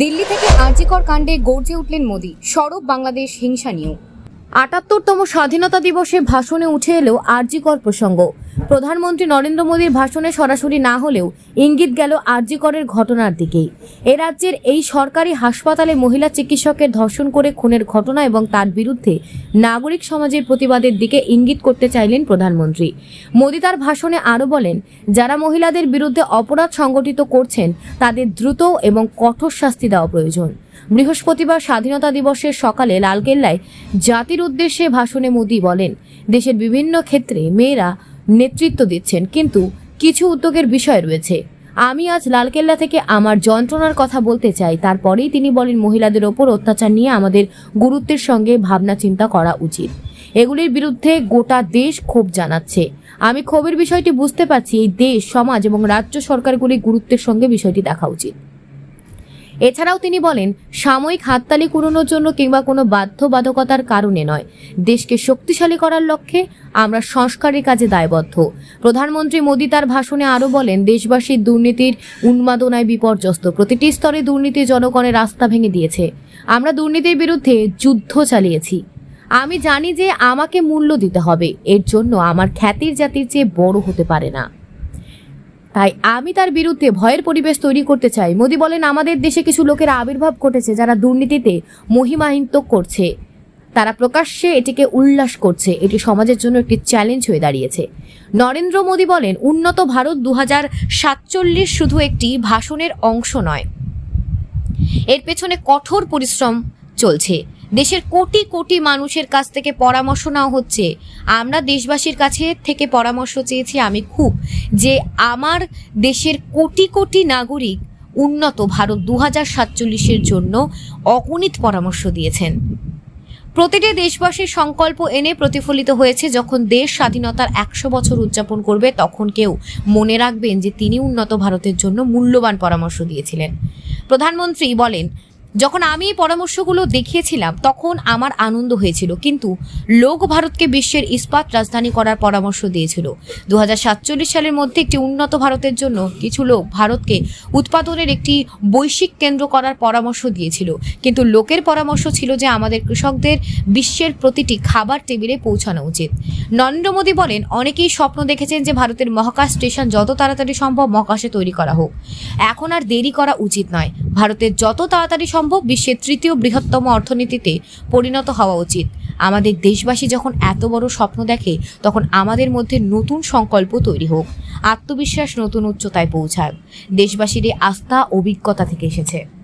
দিল্লি থেকে আর্যিকর কাণ্ডে গর্জে উঠলেন মোদী। সরব বাংলাদেশ হিংসা নিয়েও। আটাত্তরতম স্বাধীনতা দিবসে ভাষণে উঠে এলো আরজিকর প্রসঙ্গ। প্রধানমন্ত্রী নরেন্দ্র মোদীর ভাষণে সরাসরি না হলেও ইঙ্গিত গেল আরজিকরের ঘটনার দিকেই। এ রাজ্যের এই সরকারি হাসপাতালে মহিলা চিকিৎসকের ধর্ষণ করে খুনের ঘটনা এবং তার বিরুদ্ধে নাগরিক সমাজের প্রতিবাদের দিকে ইঙ্গিত করতে চাইলেন প্রধানমন্ত্রী। মোদী তার ভাষণে আরও বলেন, যারা মহিলাদের বিরুদ্ধে অপরাধ সংগঠিত করছেন, তাদের দ্রুত এবং কঠোর শাস্তি দেওয়া প্রয়োজন। বৃহস্পতিবার স্বাধীনতা দিবসের সকালে লালকেল্লায় জাতির উদ্দেশ্যে ভাষণে মোদী বলেন, দেশের বিভিন্ন ক্ষেত্রে মেয়েরা নেতৃত্ব দিচ্ছেন, কিন্তু কিছু উদ্যোগের বিষয় রয়েছে। আমি আজ লালকেল্লা থেকে আমার যন্ত্রণার কথা বলতে চাই। তারপরেই তিনি বলেন, মহিলাদের ওপর অত্যাচার নিয়ে আমাদের গুরুত্বের সঙ্গে ভাবনা চিন্তা করা উচিত। এগুলির বিরুদ্ধে গোটা দেশ ক্ষোভ জানাচ্ছে। আমি ক্ষোভের বিষয়টি বুঝতে পারছি। এই দেশ, সমাজ এবং রাজ্য সরকারগুলি গুরুত্বের সঙ্গে বিষয়টি দেখা উচিত। এছাড়াও তিনি বলেন, সাময়িক হাততালি কুড়োনোর জন্য কিংবা কোনো বাধ্যবাধকতার কারণে নয়। দেশকে শক্তিশালী করার লক্ষ্যে আমরা সংস্কারের কাজে দায়বদ্ধ। প্রধানমন্ত্রী মোদী তার ভাষণে আরও বলেন দেশবাসীর দুর্নীতির উন্মাদনায় বিপর্যস্ত। প্রতিটি স্তরে দুর্নীতি জনগণের রাস্তা ভেঙে দিয়েছে। আমরা দুর্নীতির বিরুদ্ধে যুদ্ধ চালিয়েছি। আমি জানি যে আমাকে মূল্য দিতে হবে। এর জন্য আমার খ্যাতির জাতির চেয়ে বড় হতে পারে না। তাই আমি তার বিরুদ্ধে ভয়ের পরিবেশ তৈরি করতে চাই। মোদী বলেন, আমাদের দেশে কিছু লোকের আবির্ভাব ঘটেছে যারা দুর্নীতিতে মহিমাহিত করছে। তারা প্রকাশ্যে এটিকে উল্লাস করছে। এটি সমাজের জন্য একটি চ্যালেঞ্জ হয়ে দাঁড়িয়েছে। নরেন্দ্র মোদী বলেন, উন্নত ভারত দু সাতচল্লিশ শুধু একটি ভাষণের অংশ নয়। এর পেছনে কঠোর পরিশ্রম চলছে। দেশের কোটি কোটি মানুষের কাছ থেকে পরামর্শ নেওয়া হচ্ছে। আমরা দেশবাসীর কাছে থেকে পরামর্শ চেয়েছি আমি খুব যে আমার দেশের কোটি কোটি নাগরিক উন্নত ভারত দু হাজার সাতচল্লিশের জন্য অগণিত পরামর্শ দিয়েছেন। প্রতিটি দেশবাসীর সংকল্প এনে প্রতিফলিত হয়েছে, যখন দেশ স্বাধীনতার একশো বছর উদযাপন করবে, তখন কেউ মনে রাখবেন যে তিনি উন্নত ভারতের জন্য মূল্যবান পরামর্শ দিয়েছিলেন। প্রধানমন্ত্রী বলেন যখন আমি এই পরামর্শগুলো দেখিয়েছিলাম, তখন আমার আনন্দ হয়েছিল। কিন্তু লোক ভারতকে বিশ্বের ইস্পাত রাজধানী করার পরামর্শ দিয়েছিল। দু হাজার সাতচল্লিশ সালের মধ্যে একটি উন্নত ভারতের জন্য কিছু লোক ভারতকে উৎপাদনের একটি বৈশ্বিক কেন্দ্র করার পরামর্শ দিয়েছিল। কিন্তু লোকের পরামর্শ ছিল যে আমাদের কৃষকদের বিশ্বের প্রতিটি খাবার টেবিলে পৌঁছানো উচিত। নরেন্দ্র মোদী বলেন, অনেকেই স্বপ্ন দেখেছেন যে ভারতের মহাকাশ স্টেশন যত তাড়াতাড়ি সম্ভব মহাকাশে তৈরি করা হোক। এখন আর দেরি করা উচিত নয়। ভারতের যত তাড়াতাড়ি সম্ভব বিশ্বের তৃতীয় বৃহত্তম অর্থনীতিতে পরিণত হওয়া উচিত। আমাদের দেশবাসী যখন এত বড় স্বপ্ন দেখে, তখন আমাদের মধ্যে নতুন সংকল্প তৈরি হোক। আত্মবিশ্বাস নতুন উচ্চতায় পৌঁছাক। দেশবাসীর এই আস্থা, অভিজ্ঞতা থেকে এসেছে।